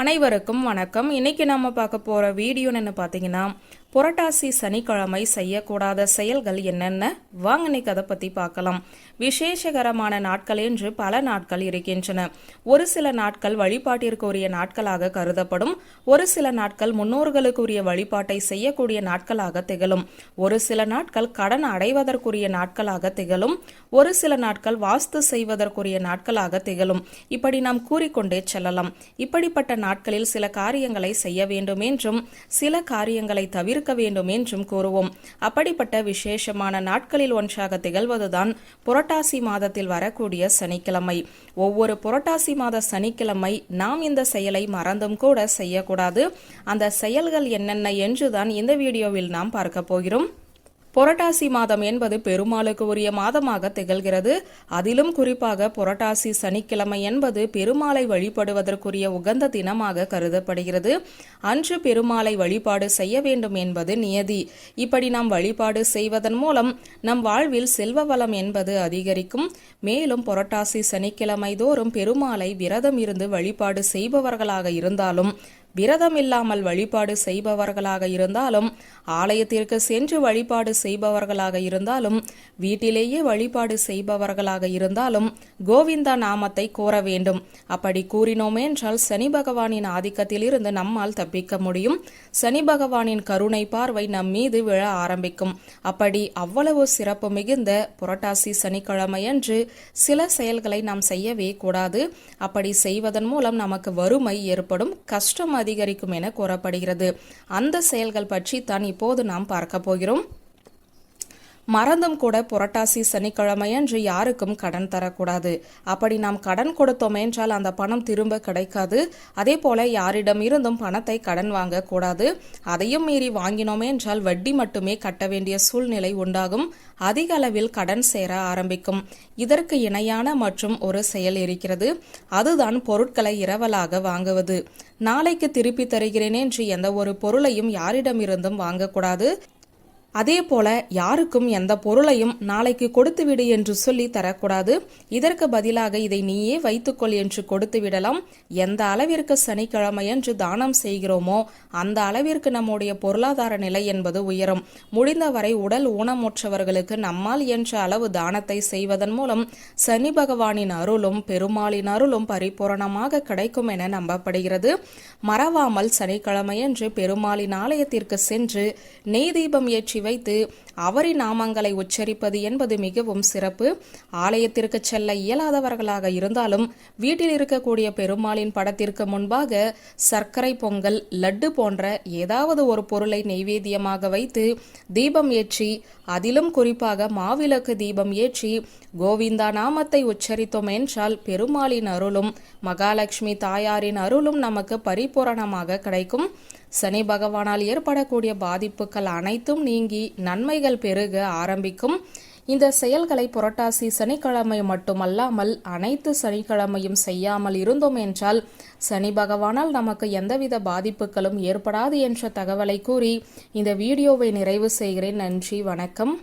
அனைவருக்கும் வணக்கம். இன்னைக்கு நாம பார்க்க போற வீடியோன்னு பார்த்தீங்கன்னா புரட்டாசி சனிக்கிழமை செய்யக்கூடாத செயல்கள் என்னென்ன? வாங்க இன்னைக்கு அதை பத்தி பார்க்கலாம். விசேஷகரமான நாட்கள் என்று பல நாட்கள் இருக்கின்றன. ஒரு சில நாட்கள் வழிபாட்டிற்குரிய நாட்களாக கருதப்படும். ஒரு சில நாட்கள் முன்னோர்களுக்குரிய வழிபாட்டை செய்யக்கூடிய நாட்களாக திகழும். ஒரு சில நாட்கள் கடன் அடைவதற்குரிய நாட்களாக திகழும். ஒரு சில நாட்கள் வாஸ்து செய்வதற்குரிய நாட்களாக திகழும். இப்படி நாம் கூறிக்கொண்டே செல்லலாம். இப்படிப்பட்ட நாட்களில் சில காரியங்களை செய்ய வேண்டும் என்றும் சில காரியங்களை தவிர இருக்க வேண்டும் என்றும் கூறுவோம். அப்படிப்பட்ட விசேஷமான நாட்களில் ஒன்றாக திகழ்வதுதான் புரட்டாசி மாதத்தில் வரக்கூடிய சனிக்கிழமை. ஒவ்வொரு புரட்டாசி மாத சனிக்கிழமை நாம் இந்த செயலை மறந்தும் கூட செய்யக்கூடாது. அந்த செயல்கள் என்னென்ன என்றுதான் இந்த வீடியோவில் நாம் பார்க்க போகிறோம். புரட்டாசி மாதம் என்பது பெருமாளுக்கு உரிய மாதமாக திகழ்கிறது. அதிலும் குறிப்பாக புரட்டாசி சனிக்கிழமை என்பது பெருமாளை வழிபடுவதற்குரிய உகந்த தினமாக கருதப்படுகிறது. அன்று பெருமாளை வழிபாடு செய்ய வேண்டும் என்பது நியதி. இப்படி நாம் வழிபாடு செய்வதன் மூலம் நம் வாழ்வில் செல்வ வளம் என்பது அதிகரிக்கும். மேலும் புரட்டாசி சனிக்கிழமை தோறும் பெருமாளை விரதம் இருந்து வழிபாடு செய்பவர்களாக இருந்தாலும் விரதம் இல்லாமல் வழிபாடு செய்பவர்களாக இருந்தாலும் ஆலயத்திற்கு சென்று வழிபாடு செய்பவர்களாக இருந்தாலும் வீட்டிலேயே வழிபாடு செய்பவர்களாக இருந்தாலும் கோவிந்தா நாமத்தை கோர வேண்டும். அப்படி கூறினோம் என்றால் சனி பகவானின் ஆதிக்கத்தில் இருந்து நம்மால் தப்பிக்க முடியும். சனி பகவானின் கருணை பார்வை நம் மீது விழ ஆரம்பிக்கும். அப்படி அவ்வளவு சிறப்பு மிகுந்த புரட்டாசி சனிக்கிழமையன்று சில செயல்களை நாம் செய்யவே கூடாது. அப்படி செய்வதன் மூலம் நமக்கு வறுமை ஏற்படும் கஷ்டம் அதிகரிக்கும் என கூறப்படுகிறது. அந்த செயல்கள் பற்றி தான் இப்போது நாம் பார்க்க போகிறோம். மறந்தும் கூட புரட்டாசி சனிக்கிழமையன்று யாருக்கும் கடன் தரக்கூடாது. அப்படி நாம் கடன் கொடுத்தோம் என்றால் அந்த பணம் திரும்ப கிடைக்காது. அதே போல யாரிடம் இருந்தும் பணத்தை கடன் வாங்கக்கூடாது. அதையும் மீறி வாங்கினோம் என்றால் வட்டி மட்டுமே கட்ட வேண்டிய சூழ்நிலை உண்டாகும். அதிக அளவில் கடன் சேர ஆரம்பிக்கும். இதற்கு இணையான மற்றும் ஒரு செயல் இருக்கிறது. அதுதான் பொருட்களை இரவலாக வாங்குவது. நாளைக்கு திருப்பி தருகிறேன் என்று எந்த ஒரு பொருளையும் யாரிடமிருந்தும் வாங்கக்கூடாது. அதே போல யாருக்கும் எந்த பொருளையும் நாளைக்கு கொடுத்துவிடு என்று சொல்லி தரக்கூடாது. இதற்கு பதிலாக இதை நீயே வைத்துக்கொள் என்று கொடுத்து விடலாம் எந்த அளவிற்கு சனிக்கிழமையன்று தானம் செய்கிறோமோ அந்த அளவிற்கு நம்முடைய பொருளாதார நிலை என்பது உயரும். முடிந்தவரை உடல் ஊனமுற்றவர்களுக்கு நம்மால் என்ற அளவு தானத்தை செய்வதன் மூலம் சனி பகவானின் அருளும் பெருமாளின் அருளும் பரிபூரணமாக கிடைக்கும் என நம்பப்படுகிறது. மறவாமல் சனிக்கிழமையன்று பெருமாளின் ஆலயத்திற்கு சென்று நெய் தீபம் ஏற்றி வைத்து அவரின் நாமங்களை உச்சரிப்பது என்பது மிகவும் சிறப்பு. ஆலயத்திற்கு செல்ல இயலாதவர்களாக இருந்தாலும் வீட்டில் இருக்கக்கூடிய பெருமாளின் படத்திற்கு முன்பாக சர்க்கரை பொங்கல் லட்டு போன்ற ஏதாவது ஒரு பொருளை நெய்வேத்தியமாக வைத்து தீபம் ஏற்றி அதிலும் குறிப்பாக மாவிளக்கு தீபம் ஏற்றி கோவிந்தா நாமத்தை உச்சரித்தோம் என்றால் பெருமாளின் அருளும் மகாலட்சுமி தாயாரின் அருளும் நமக்கு பரிபூரணமாக கிடைக்கும். சனி பகவானால் ஏற்படக்கூடிய பாதிப்புகள் அனைத்தும் நீங்கி நன்மைகள் பெருக ஆரம்பிக்கும். இந்த செயல்களை புரட்டாசி சனிக்கிழமை மட்டுமல்லாமல் அனைத்து சனிக்கிழமையும் செய்யாமல் இருந்தோம் என்றால் சனி பகவானால் நமக்கு எந்தவித பாதிப்புகளும் ஏற்படாது என்ற தகவலை கூறி இந்த வீடியோவை நிறைவு செய்கிறேன். நன்றி வணக்கம்.